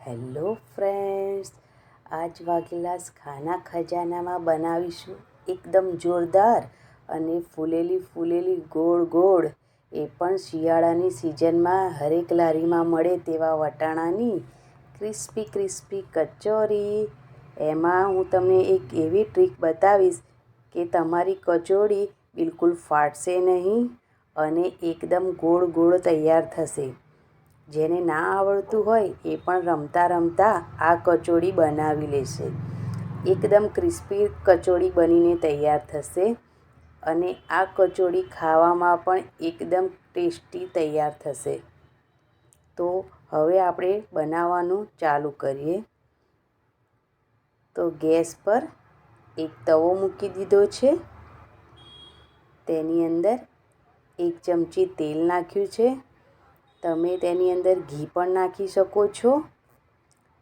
Hello friends, આજ વાઘેલાસ ખાના ખજાનામાં બનાવીશું એકદમ જોરદાર અને ફૂલેલી ફૂલેલી ગોળ ગોળ. એ પણ શિયાળાની સિઝનમાં હરેક લારીમાં મળે તેવા વટાણાની. Crispy crispy kachori. એમાં હું તમને એક એવી ટ્રીક બતાવીશ કે તમારી કચોરી બિલકુલ ફાટશે નહીં અને એકદમ ગોળ ગોળ તૈયાર થશે. જેને ના આવડતું હોય એ પણ રમતા રમતા આ કચોડી બનાવી લેશે. એકદમ ક્રિસ્પી કચોડી બનીને તૈયાર થશે અને આ કચોડી ખાવામાં પણ એકદમ ટેસ્ટી તૈયાર થશે. તો હવે આપણે બનાવવાનું ચાલુ કરીએ. તો ગેસ પર એક તવો મૂકી દીધો છે. તેની અંદર એક ચમચી તેલ નાખ્યું છે. તમે તેની અંદર ઘી પણ નાખી શકો છો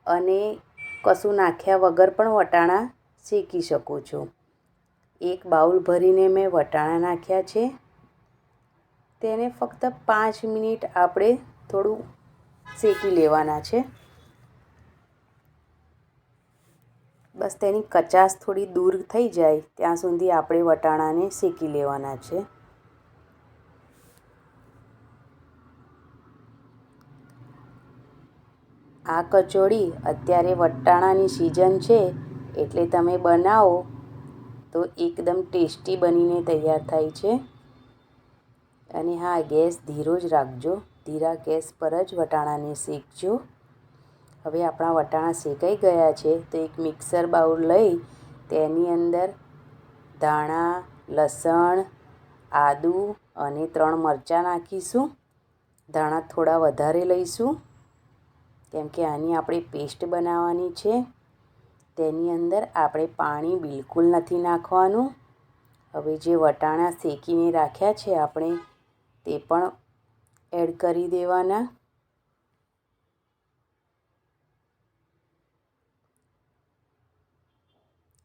અને કશું નાખ્યા વગર પણ વટાણા શેકી શકો છો. એક બાઉલ ભરીને મેં વટાણા નાખ્યા છે. તેને ફક્ત પાંચ મિનિટ આપણે થોડું શેકી લેવાના છે. બસ તેની કચાશ થોડી દૂર થઈ જાય ત્યાં સુધી આપણે વટાણાને શેકી લેવાના છે. આ કચોડી અત્યારે વટાણાની સિઝન છે, એટલે તમે બનાવો તો એકદમ ટેસ્ટી બનીને તૈયાર થાય છે. અને હા, ગેસ ધીરો જ રાખજો. ધીરા ગેસ પર જ વટાણાને શેકજો. હવે આપણા વટાણા શેકાઈ ગયા છે, તો એક મિક્સર બાઉલ લઈ તેની અંદર ધાણા, લસણ, આદુ અને ત્રણ મરચાં નાખીશું. ધાણા થોડા વધારે લઈશું. કેમ કે આની આપણે પેસ્ટ બનાવવાની છે. તેની અંદર આપણે પાણી બિલકુલ નથી નાખવાનું. હવે જે વટાણા શેકીને રાખ્યા છે આપણે તે પણ એડ કરી દેવાના.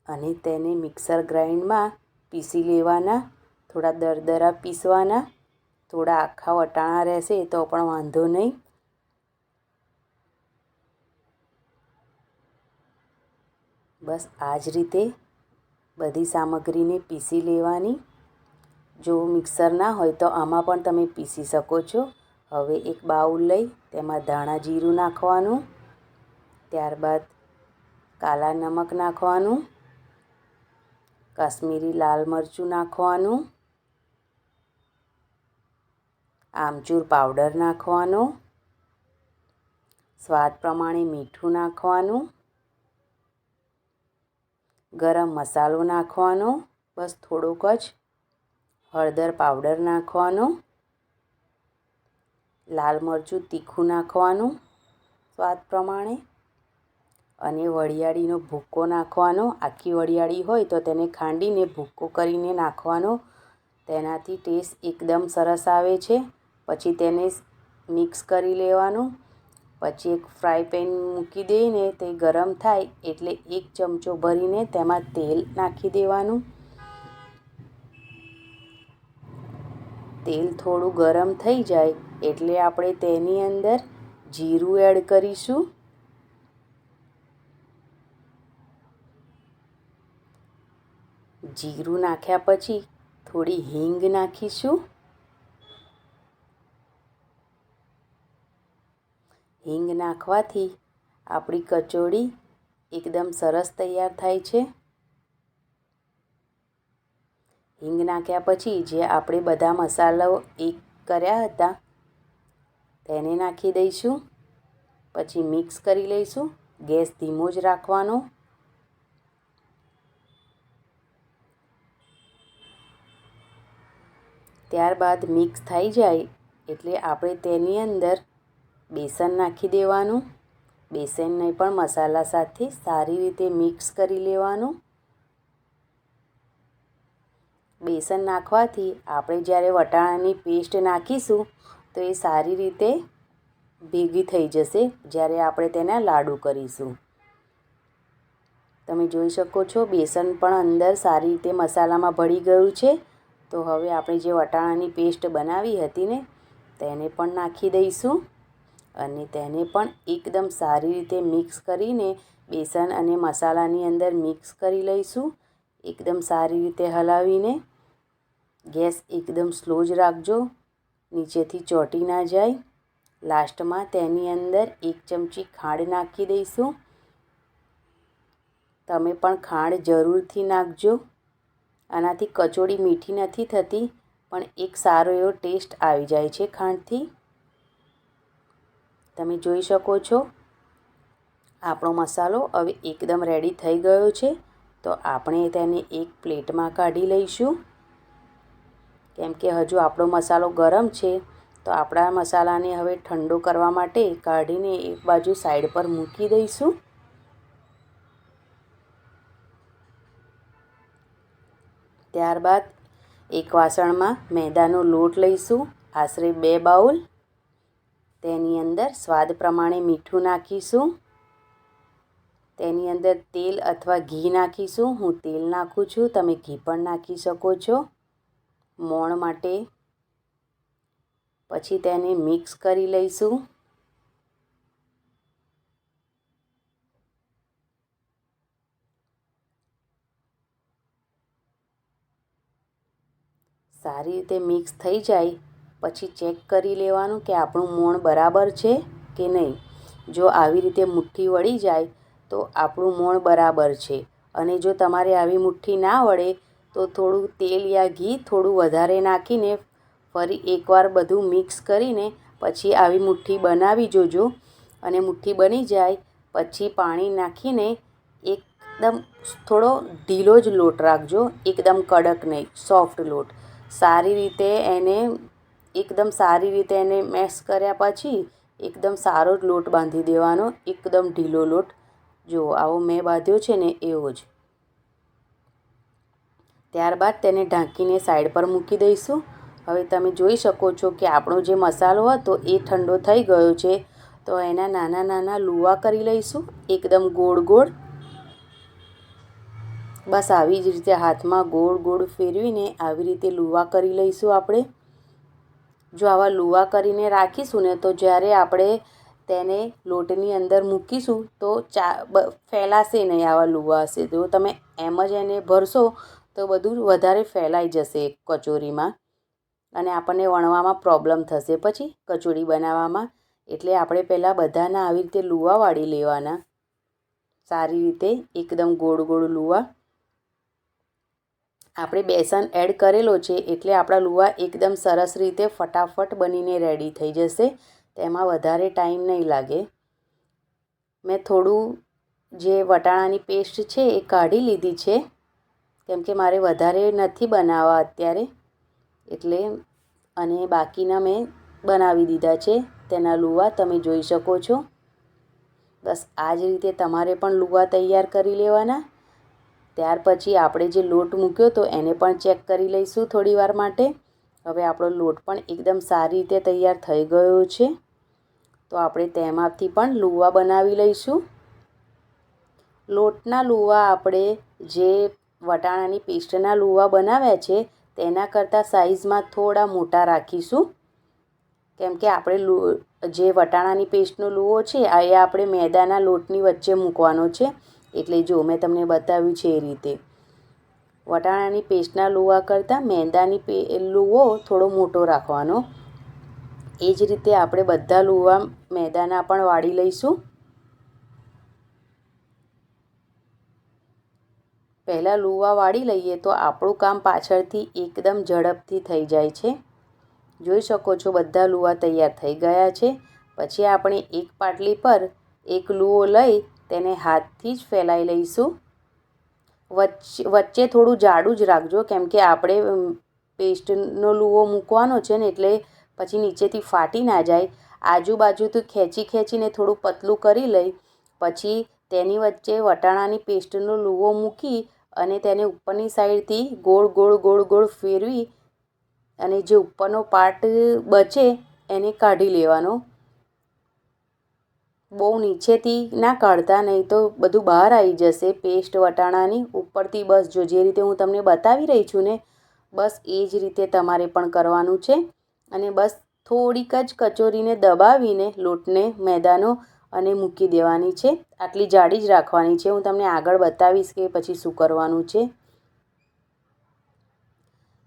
અને તેને મિક્સર ગ્રાઇન્ડમાં પીસી લેવાના, થોડા દરદરા પીસવાના, થોડા આખા વટાણા રહેશે તો પણ વાંધો નહીં. બસ આ જ રીતે બધી સામગ્રીને પીસી લેવાની. જો મિક્સર ના હોય તો આમાં પણ તમે પીસી શકો છો. હવે એક બાઉલ લઈ, તેમાં ધાણા જીરું નાખવાનું, ત્યારબાદ કાલા નમક નાખવાનું, કાશ્મીરી લાલ મરચું નાખવાનું, આમચૂર પાવડર નાખવાનો, સ્વાદ પ્રમાણે મીઠું નાખવાનું ગરમ મસાલો નાખવાનો, બસ થોડોક જ હળદર પાવડર નાખવાનો, લાલ મરચું તીખું નાખવાનું સ્વાદ પ્રમાણે અને વરિયાળીનો ભૂક્કો નાખવાનો. આખી વરિયાળી હોય તો તેને ખાંડીને ભૂક્કો કરીને નાખવાનો. તેનાથી ટેસ્ટ એકદમ સરસ આવે છે. પછી તેને મિક્સ કરી લેવાનું. પછી એક ફ્રાય પેન મૂકી દઈને તે ગરમ થાય એટલે એક ચમચો ભરીને તેમાં તેલ નાખી દેવાનું. તેલ થોડું ગરમ થઈ જાય એટલે આપણે તેની અંદર જીરું એડ કરીશું. જીરું નાખ્યા પછી થોડી હિંગ નાખીશું. હિંગ નાખવાથી આપણી કચોડી એકદમ સરસ તૈયાર થાય છે. હિંગ નાખ્યા પછી જે આપણે બધા મસાલાઓ એક કર્યા હતા તેને નાખી દઈશું. પછી મિક્સ કરી લઈશું. ગેસ ધીમો જ રાખવાનો. ત્યારબાદ મિક્સ થઈ જાય એટલે આપણે તેની અંદર બેસન નાખી દેવાનું. બેસનને પણ મસાલા સાથે સારી રીતે મિક્સ કરી લેવાનું. બેસન નાખવાથી આપણે જ્યારે વટાણાની પેસ્ટ નાખીશું, તો એ સારી રીતે ભેગી થઈ જશે જ્યારે આપણે તેના લાડુ કરીશું. તમે જોઈ શકો છો, બેસન પણ અંદર સારી રીતે મસાલામાં ભળી ગયું છે. તો હવે આપણે જે વટાણાની પેસ્ટ બનાવી હતી ને, તેને પણ નાખી દઈશું. અને તેને પણ એકદમ સારી રીતે મિક્સ કરીને બેસન અને મસાલાની અંદર મિક્સ કરી લઈશું. એકદમ સારી રીતે હલાવીને ગેસ એકદમ સ્લો જ રાખજો. નીચેથી ચોટી ના જાય. લાસ્ટમાં તેની અંદર એક ચમચી ખાંડ નાખી દઈશું. તમે પણ ખાંડ જરૂરથી નાખજો. આનાથી કચોડી મીઠી નથી થતી, પણ એક સારો એવો ટેસ્ટ આવી જાય છે ખાંડથી. તમે જોઈ શકો છો. આપણો મસાલો હવે એકદમ રેડી થઈ ગયો છે. તો આપણે તેને એક પ્લેટમાં કાઢી લઈશું. કેમ કે હજુ આપણો મસાલો ગરમ છે, તો આપણા મસાલાને હવે ઠંડો કરવા માટે કાઢીને એક બાજુ સાઈડ પર મૂકી દઈશું. ત્યારબાદ એક વાસણમાં મેદાનો લોટ લઈશું. આશરે બે બાઉલ. તેની અંદર સ્વાદ પ્રમાણે મીઠું નાખીશું. તેની અંદર તેલ અથવા ઘી નાખીશું. હું તેલ નાખું છું. તમે ઘી પણ નાખી શકો છો મોણ માટે. પછી તેને મિક્સ કરી લઈશું. સારી રીતે મિક્સ થઈ જાય પછી ચેક કરી લેવાનું કે આપણું મોણ બરાબર છે કે નહીં. જો આવી રીતે મુઠ્ઠી વળી જાય તો આપણું મોણ બરાબર છે. અને જો તમારે આવી મુઠ્ઠી ના વળે તો થોડું તેલ યા ઘી થોડું વધારે નાખીને ફરી એકવાર બધું મિક્સ કરીને પછી આવી મુઠ્ઠી બનાવી જોજો. અને મુઠ્ઠી બની જાય પછી પાણી નાખીને એકદમ થોડો ઢીલો જ લોટ રાખજો. એકદમ કડક નહીં, સોફ્ટ લોટ. સારી રીતે એને એકદમ સારી રીતે એને મેશ કર્યા પછી એકદમ સારો જ લોટ બાંધી દેવાનો, એકદમ ઢીલો લોટ. જુઓ આવો મેં બાંધ્યો છે ને, એવો જ. ત્યારબાદ તેને ઢાંકીને સાઈડ પર મૂકી દઈશું. હવે તમે જોઈ શકો છો કે આપણો જે મસાલો હતો એ ઠંડો થઈ ગયો છે. તો એના નાના નાના લુવા કરી લઈશું. એકદમ ગોળ ગોળ. બસ આવી જ રીતે હાથમાં ગોળ ગોળ ફેરવીને આવી રીતે લુવા કરી લઈશું આપણે. જો આવા લુવા કરીને રાખીશું ને, તો જ્યારે આપણે તેને લોટની અંદર મૂકીશું, તો ચા ફેલાશે નહીં આવા લુવા હશે. તો તમે એમ જ એને ભરશો, તો બધું વધારે ફેલાઈ જશે કચોરીમાં અને આપણને વણવામાં પ્રોબ્લેમ થશે. પછી કચોરી બનાવવામાં, એટલે આપણે પહેલાં બધાના આવી રીતે લુવા વાળી લેવાના. સારી રીતે એકદમ ગોળ ગોળ લુવા. આપણે બેસન એડ કરેલો છે એટલે આપણા લુવા એકદમ સરસ રીતે ફટાફટ બનીને રેડી થઈ જશે. તેમાં વધારે ટાઈમ નહીં લાગે. મેં થોડું જે વટાણાની પેસ્ટ છે એ કાઢી લીધી છે. કેમ કે મારે વધારે નથી બનાવવા અત્યારે. એટલે અને બાકીના મેં બનાવી દીધા છે. તેના લુવા તમે જોઈ શકો છો. બસ આ જ રીતે તમારે પણ લુવા તૈયાર કરી લેવાના. ત્યાર પછી આપણે જે લોટ મૂક્યો તો એને પણ ચેક કરી લઈશું થોડી વાર માટે. હવે આપણો લોટ પણ એકદમ સારી રીતે તૈયાર થઈ ગયો છે. તો આપણે તેમાંથી પણ લુવા બનાવી લઈશું. લોટના લુવા આપણે જે વટાણાની પેસ્ટના લુવા બનાવ્યા છે, તેના કરતાં સાઇઝમાં થોડા મોટા રાખીશું. કેમ કે આપણે જે વટાણાની પેસ્ટનો લુવો છે એ આપણે મેદાના લોટની વચ્ચે મૂકવાનો છે. એટલે જો મેં તમને બતાવ્યું છે એ રીતે. વટાણાની પેસ્ટના લુવા કરતાં મેંદાની પે લુવો થોડો મોટો રાખવાનો. એ જ રીતે આપણે બધા લુવા મેદાના પણ વાળી લઈશું. પહેલાં લુવા વાળી લઈએ તો આપણું કામ પાછળથી એકદમ ઝડપથી થઈ જાય છે. જોઈ શકો છો બધા લુવા તૈયાર થઈ ગયા છે. પછી આપણે એક પાટલી પર એક લુવો લઈ તેને હાથથી જ ફેલાઈ લઈશું. વચ્ચે વચ્ચે થોડું જાડું જ રાખજો, કેમ કે આપણે પેસ્ટનો લુવો મૂકવાનો છે ને એટલે પછી નીચેથી ફાટી ના જાય. આજુબાજુથી ખેંચી ખેંચીને થોડું પતલું કરી લઈ, પછી તેની વચ્ચે વટાણાની પેસ્ટનો લુવો મૂકી અને તેને ઉપરની સાઈડથી ગોળ ગોળ ગોળ ગોળ ફેરવી અને જે ઉપરનો પાર્ટ બચે એને કાઢી લેવાનો. બહુ નીચેથી ના કાઢતા, નહીં તો બધું બહાર આવી જશે. પેસ્ટ વટાણાની ઉપરથી બસ, જો જે રીતે હું તમને બતાવી રહી છું ને, બસ એ જ રીતે તમારે પણ કરવાનું છે. અને બસ થોડીક જ કચોરીને દબાવીને લોટને મેદાનો અને મૂકી દેવાની છે. આટલી જાડી જ રાખવાની છે. હું તમને આગળ બતાવીશ કે પછી શું કરવાનું છે.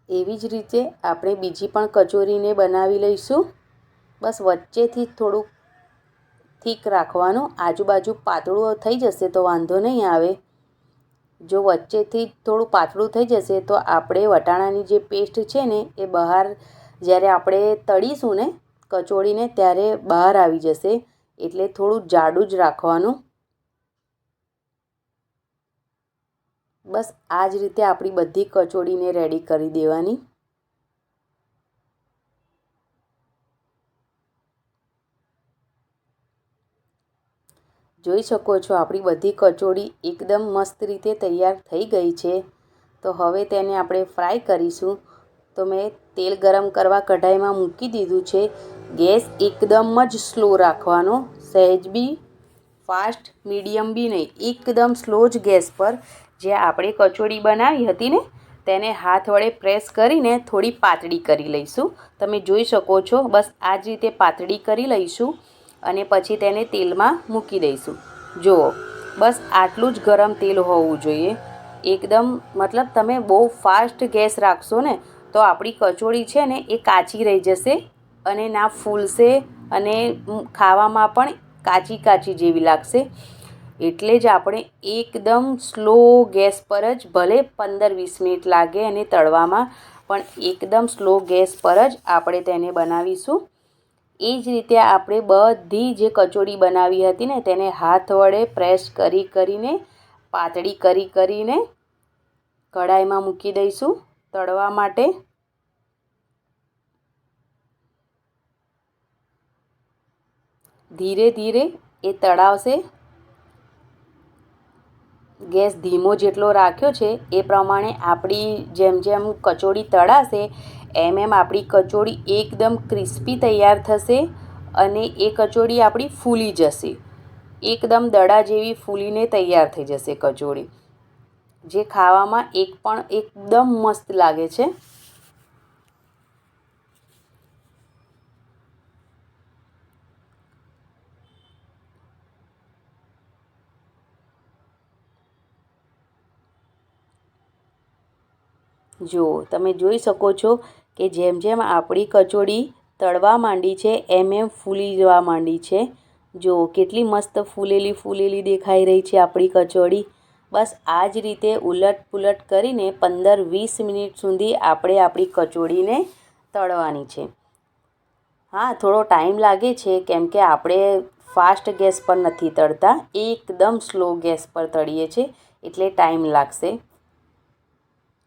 એવી જ રીતે આપણે બીજી પણ કચોરીને બનાવી લઈશું. બસ વચ્ચેથી થોડુંક થીક રાખવાનું આજુબાજુ પાતળું થઈ જશે તો વાંધો નહીં આવે. જો વચ્ચેથી થોડું પાતળું થઈ જશે તો આપણે વટાણાની જે પેસ્ટ છે ને, એ બહાર જ્યારે આપણે તળીશું ને કચોળીને ત્યારે બહાર આવી જશે. એટલે થોડું જાડું જ રાખવાનું. બસ આ જ રીતે આપણી બધી કચોળીને રેડી કરી દેવાની. જોઈ શકો છો, આપણી બધી કચોળી એકદમ મસ્ત રીતે તૈયાર થઈ ગઈ છે. તો હવે તેને આપણે ફ્રાય કરીશું. તો મેં તેલ ગરમ કરવા કઢાઈમાં મૂકી દીધું છે. ગેસ એકદમ જ સ્લો રાખવાનો. સહેજ બી, ફાસ્ટ, મીડિયમ બી નહીં, એકદમ સ્લો જ ગેસ પર જે આપણે કચોળી બનાવી હતી ને, તેને હાથ વડે પ્રેસ કરીને થોડી પાતળી કરી લઈશું. તમે જોઈ શકો છો, બસ આ જ રીતે પાતળી કરી લઈશું. અને પછી તેને તેલમાં મૂકી દઈશું. જુઓ, બસ આટલું જ ગરમ તેલ હોવું જોઈએ. એકદમ, મતલબ તમે બહુ ફાસ્ટ ગેસ રાખશો ને, તો આપણી કચોળી છે ને એ કાચી રહી જશે અને ના ફૂલશે અને ખાવામાં પણ કાચી કાચી જેવી લાગશે. એટલે જ આપણે એકદમ સ્લો ગેસ પર જ ભલે પંદર વીસ મિનિટ લાગે અને તળવામાં, પણ એકદમ સ્લો ગેસ પર જ આપણે તેને બનાવીશું. એ જ રીતે આપણે બધી જે કચોડી બનાવી હતી ને તેને હાથ વડે પ્રેસ કરી કરીને, પાતળી કરી કરીને કઢાઈમાં મૂકી દઈશું તળવા માટે. ધીરે ધીરે એ તળાવશે. ગેસ ધીમો જેટલો રાખ્યો છે એ પ્રમાણે આપણી જેમ જેમ કચોડી તળાશે એમ એમ આપણી કચોડી એકદમ ક્રિસ્પી તૈયાર થશે અને એ કચોડી આપણી ફૂલી જશે. એકદમ દડા જેવી ફૂલીને તૈયાર થઈ જશે કચોડી જે ખાવામાં એક પણ એકદમ મસ્ત લાગે છે. જુઓ, તમે જોઈ શકો છો કે જેમ જેમ આપણી કચોડી તળવા માંડી છે, એમ એમ ફૂલી જવા માંડી છે. જો કેટલી મસ્ત ફૂલેલી ફૂલેલી દેખાઈ રહી છે આપણી કચોડી. બસ આ જ રીતે ઉલટ પુલટ કરીને પંદર વીસ મિનિટ સુધી આપણે આપણી કચોડીને તળવાની છે. હા, થોડો ટાઈમ લાગે છે કેમ કે આપણે ફાસ્ટ ગેસ પર નથી તળતા, એકદમ સ્લો ગેસ પર તળીએ છીએ, એટલે ટાઈમ લાગશે.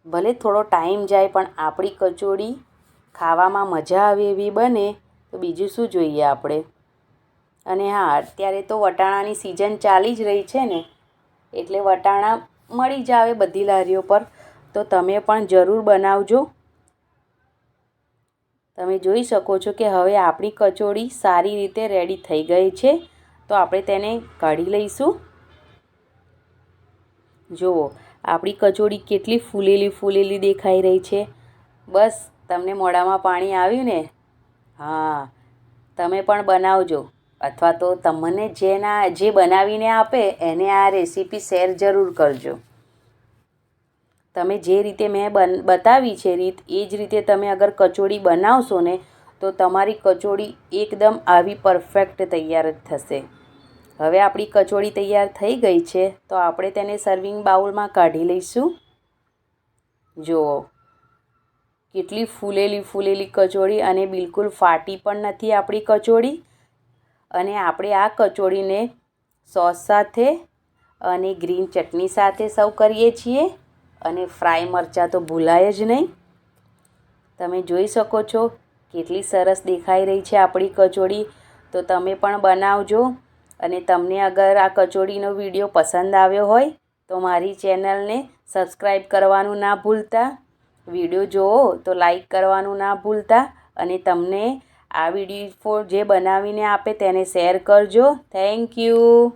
ભલે થોડો ટાઈમ જાય પણ આપણી કચોડી ખાવામાં મજા આવે એવી બને, તો બીજું શું જોઈએ આપણે? અને હા, અત્યારે તો વટાણાની સિઝન ચાલી જ રહી છે ને, એટલે વટાણા મળી જ આવે બધી લારીઓ પર. તો તમે પણ જરૂર બનાવજો. તમે જોઈ શકો છો કે હવે આપણી કચોડી સારી રીતે રેડી થઈ ગઈ છે. તો આપણે તેને કાઢી લઈશું. જુઓ આપણી કચોડી કેટલી ફૂલેલી ફૂલેલી દેખાઈ રહી છે. બસ, તમને મોઢામાં પાણી આવ્યું ને? હા, તમે પણ બનાવજો. અથવા તો તમને જેના, જે બનાવીને આપે, એને આ રેસીપી શેર જરૂર કરજો. તમે જે રીતે મેં બન, બતાવી છે રીત, એ જ રીતે તમે અગર કચોડી બનાવશો ને, તો તમારી કચોડી એકદમ આવી પરફેક્ટ તૈયાર જ થશે. હવે આપણી કચોડી તૈયાર થઈ ગઈ છે, તો આપણે તેને સર્વિંગ બાઉલમાં કાઢી લઈશું. જુઓ, કેટલી ફૂલેલી ફૂલેલી કચોડી અને બિલકુલ ફાટી પણ નથી આપણી કચોડી અને આપણે આ કચોડીને સોસ સાથે અને ગ્રીન ચટણી સાથે સર્વ કરીએ છીએ. અને ફ્રાય મરચાં તો ભૂલાય જ નહીં. તમે જોઈ શકો છો, કેટલી સરસ દેખાઈ રહી છે આપણી કચોડી તો તમે પણ બનાવજો. અને તમને અગર આ કચોડીનો વીડિયો પસંદ આવ્યો હોય, તો મારી ચેનલને સબસ્ક્રાઈબ કરવાનું ના ભૂલતા. વીડિયો જુઓ તો લાઈક કરવાનું ના ભૂલતા અને તમને આ વીડિયો જે બનાવીને આપે તેને શેર કરજો. Thank you.